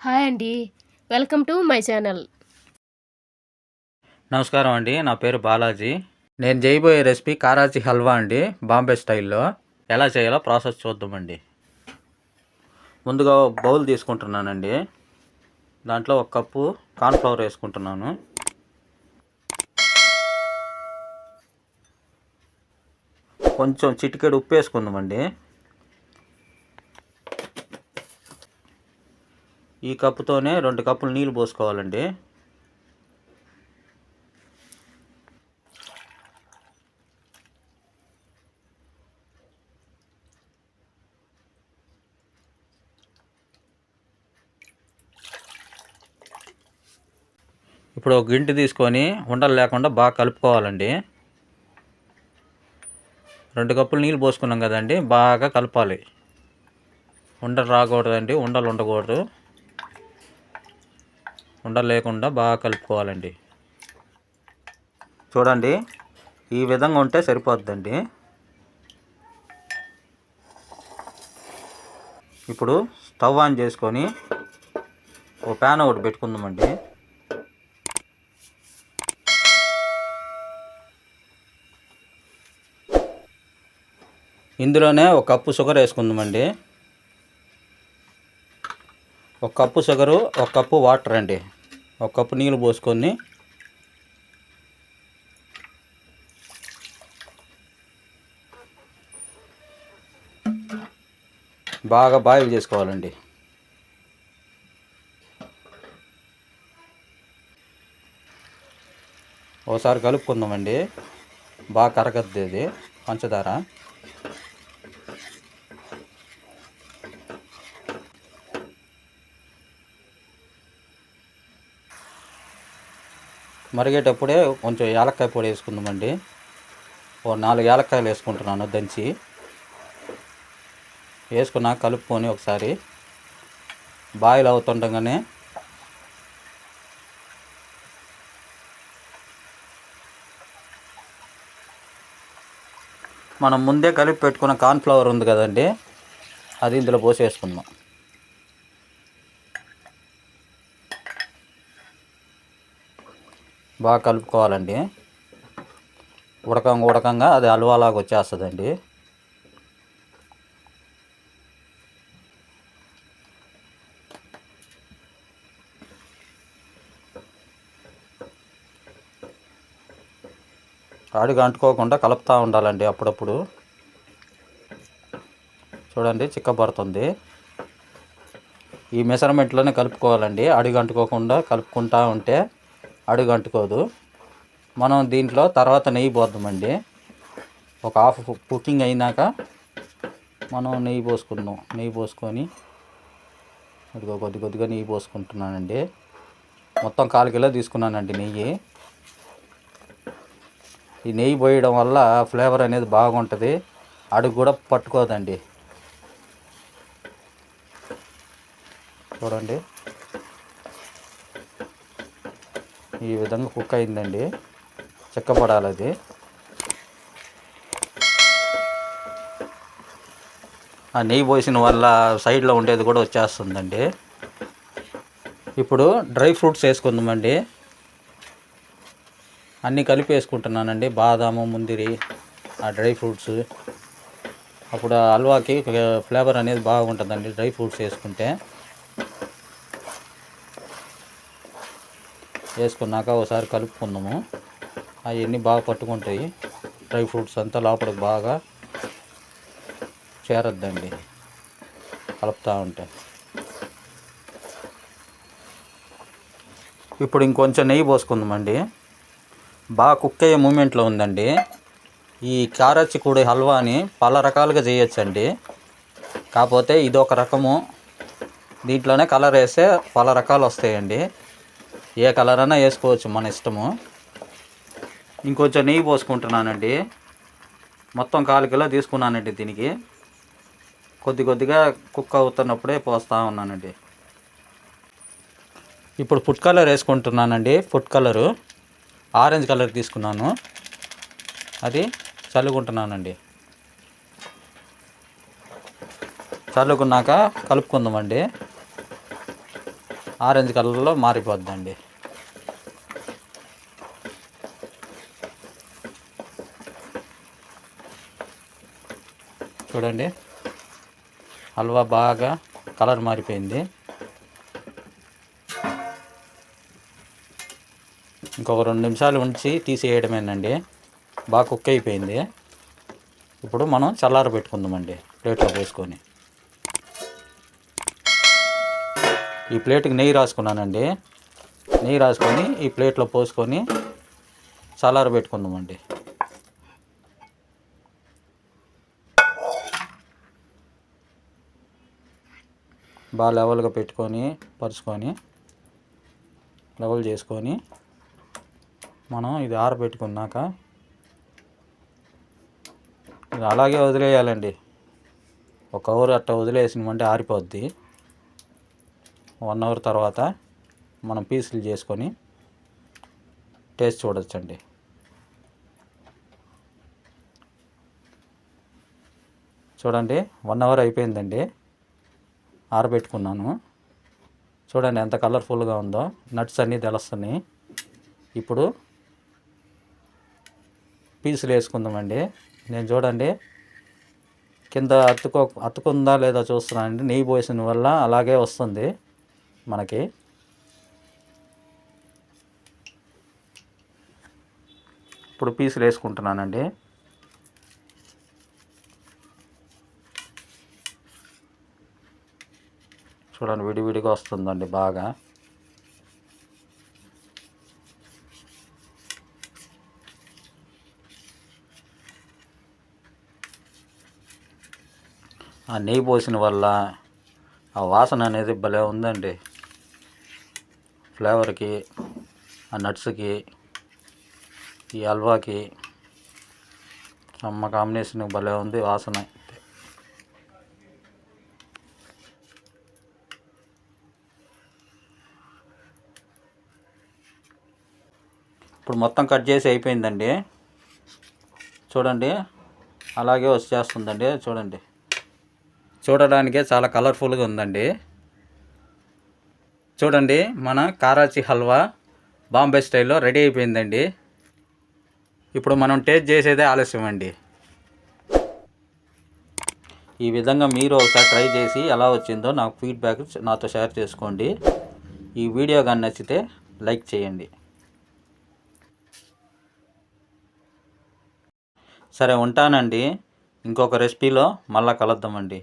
Hi అండి. Welcome to my channel. నమస్కారం అండి. నా పేరు బాలాజీ. నేను చేయబోయే రెసిపీ కారాచి హల్వా అండి. బాంబే స్టైల్లో. ఎలా చేయాలో ప్రాసెస్ చూద్దామండి. ముందుగా ఒక బౌల్ తీసుకుంటున్నానండి. దాంట్లో ఒక కప్పు కార్న్ఫ్లవర్ వేసుకుంటున్నాను. కొంచెం చిటికెడు ఉప్పు వేసుకుందామండి. ఈ కప్పుతోనే రెండు కప్పులు నీళ్ళు పోసుకోవాలండి. ఇప్పుడు ఒక గింటి తీసుకొని ఉండలు లేకుండా బాగా కలుపుకోవాలండి. రెండు కప్పులు నీళ్ళు పోసుకున్నాం కదండి బాగా కలపాలి. ఉండలు రాకూడదండి ఉండలు ఉండకూడదు. ఉండ లేకుండా బాగా కలుపుకోవాలండి. చూడండి ఈ విధంగా ఉంటే సరిపోద్దండి. ఇప్పుడు స్టవ్ ఆన్ చేసుకొని ఓ ప్యాన్ ఒకటి పెట్టుకుందామండి. ఇందులోనే ఒక కప్పు షుగర్ వేసుకుందామండి. ఒక కప్పు షుగరు ఒక కప్పు వాటర్ అండి ఒక కప్పు నీళ్ళు పోసుకొని బాగా బాయిల్ చేసుకోవాలండి. ఒకసారి కలుపుకుందామండి. బాగా కరగద్ది ఇది. పంచదార. మరిగేటప్పుడే కొంచెం యాలక్కాయ పొడి వేసుకుందామండి. ఓ నాలుగు యాలక్కాయలు వేసుకుంటున్నాను దంచి. వేసుకున్నా కలుపుకొని ఒకసారి బాయిల్ అవుతుండగానే మనం ముందే కలిపి పెట్టుకున్న కార్న్ఫ్లవర్ ఉంది కదండి అది ఇందులో పోసేసుకుందాం. బాగా కలుపుకోవాలండి. ఉడకంగా ఉడకంగా అది హల్వాలాగా వచ్చేస్తుందండి. అడుగు అంటుకోకుండా కలుపుతూ ఉండాలండి అప్పుడప్పుడు. చూడండి చిక్కబడుతుంది. ఈ మెజర్మెంట్లోనే కలుపుకోవాలండి. అడుగు అంటుకోకుండా కలుపుకుంటూ ఉంటే అడుగు అంటుకోదు మనం దీంట్లో తర్వాత నెయ్యి పోద్దామండి. ఒక హాఫ్ కుకింగ్ అయినాక మనం నెయ్యి పోసుకుందాం నెయ్యి పోసుకొని ఇదిగో కొద్ది కొద్దిగా నెయ్యి పోసుకుంటున్నానండి. మొత్తం కాలు కిలో తీసుకున్నానండి నెయ్యి. ఈ నెయ్యి పోయడం వల్ల ఫ్లేవర్ అనేది బాగుంటుంది. అడుగు కూడా పట్టుకోదండి. చూడండి. ఈ విధంగా కుక్ అయిందండి. చెక్కపడాలి అది. ఆ నెయ్యి పోసిన వల్ల సైడ్లో ఉండేది కూడా వచ్చేస్తుందండి. ఇప్పుడు డ్రై ఫ్రూట్స్ వేసుకుందామండి. అన్నీ కలిపి వేసుకుంటున్నానండి. బాదాము ముందిరి ఆ డ్రై ఫ్రూట్స్. అప్పుడు హల్వాకి ఫ్లేవర్ అనేది బాగుంటుందండి డ్రై ఫ్రూట్స్ వేసుకుంటే. వేసుకున్నాక ఒకసారి కలుపుకుందాము. అవన్నీ బాగా పట్టుకుంటాయి. డ్రై ఫ్రూట్స్ అంతా లోపలికి బాగా చేరద్దండి. కలుపుతూ ఉంటే. ఇప్పుడు ఇంకొంచెం నెయ్యి పోసుకుందామండి. బాగా కుక్ అయ్యే మూమెంట్లో ఉందండి. ఈ కారచిక్కుడి హల్వాని పలు రకాలుగా చేయొచ్చండి. కాకపోతే ఇది ఒక రకము. దీంట్లోనే కలర్ వేస్తే పల రకాలు వస్తాయండి. ఏ కలర్ అయినా వేసుకోవచ్చు మన ఇష్టము. ఇంకొంచెం నెయ్యి పోసుకుంటున్నానండి. మొత్తం కాలు కిలో తీసుకున్నానండి దీనికి. కొద్ది కొద్దిగా కుక్ అవుతున్నప్పుడే పోస్తూ ఉన్నానండి. ఇప్పుడు ఫుడ్ కలర్ వేసుకుంటున్నానండి. Food colour. ఆరెంజ్ కలర్ తీసుకున్నాను. అది చల్లుకుంటున్నానండి. చల్లుకున్నాక కలుపుకుందామండి. ఆరెంజ్ కలర్లో మారిపోద్దండి. చూడండి. హల్వా బాగా కలర్ మారిపోయింది. ఇంకొక రెండు నిమిషాలు ఉంచి తీసేయడమేనండి. బాగా కుక్ అయిపోయింది. ఇప్పుడు మనం చల్లార పెట్టుకుందామండి ప్లేట్లో పోసుకొని. ఈ ప్లేట్కి నెయ్యి రాసుకున్నానండి. నెయ్యి రాసుకొని ఈ ప్లేట్లో పోసుకొని చల్లార పెట్టుకుందామండి. బాగా లెవెల్గా పెట్టుకొని పరుచుకొని లెవెల్ చేసుకొని మనం ఇది ఆరబెట్టుకున్నాక ఇది అలాగే వదిలేయాలండి. ఒక అవర్ అట్ట వదిలేసినమంటే ఆరిపోద్ది. వన్ అవర్ తర్వాత మనం పీసులు చేసుకొని టేస్ట్ చూడొచ్చండి. చూడండి వన్ అవర్ అయిపోయిందండి. ఆరబెట్టుకున్నాను. చూడండి ఎంత కలర్ఫుల్గా ఉందో. నట్స్ అన్నీ తెలుస్తున్నాయి. ఇప్పుడు పీసులు వేసుకుందామండి. నేను చూడండి. కింద అతుకో అతుకుందా లేదా చూస్తున్నానండి. నెయ్యి పోసిన వల్ల అలాగే వస్తుంది మనకి. ఇప్పుడు పీసులు వేసుకుంటున్నానండి. చూడండి విడివిడిగా వస్తుందండి బాగా. ఆ నెయ్యి పోసిన వల్ల ఆ వాసన అనేది భలే ఉందండి. ఫ్లేవర్కి ఆ నట్స్కి ఈ హల్వాకి అమ్మ కాంబినేషన్ భలే ఉంది వాసన. ఇప్పుడు మొత్తం కట్ చేసి అయిపోయిందండి. చూడండి. అలాగే వచ్చేస్తుందండి. చూడండి. చూడడానికే చాలా కలర్ఫుల్గా ఉందండి. చూడండి మన కారాచి హల్వా బాంబే స్టైల్లో రెడీ అయిపోయిందండి. ఇప్పుడు మనం టేస్ట్ చేసేదే ఆలస్యం అండి. ఈ విధంగా మీరు ఒకసారి ట్రై చేసి ఎలా వచ్చిందో నాకు ఫీడ్బ్యాక్ నాతో షేర్ చేసుకోండి. ఈ వీడియో కానీ నచ్చితే లైక్ చేయండి. సరే ఉంటానండి. ఇంకొక రెసిపీలో మళ్ళా కలుద్దామండి.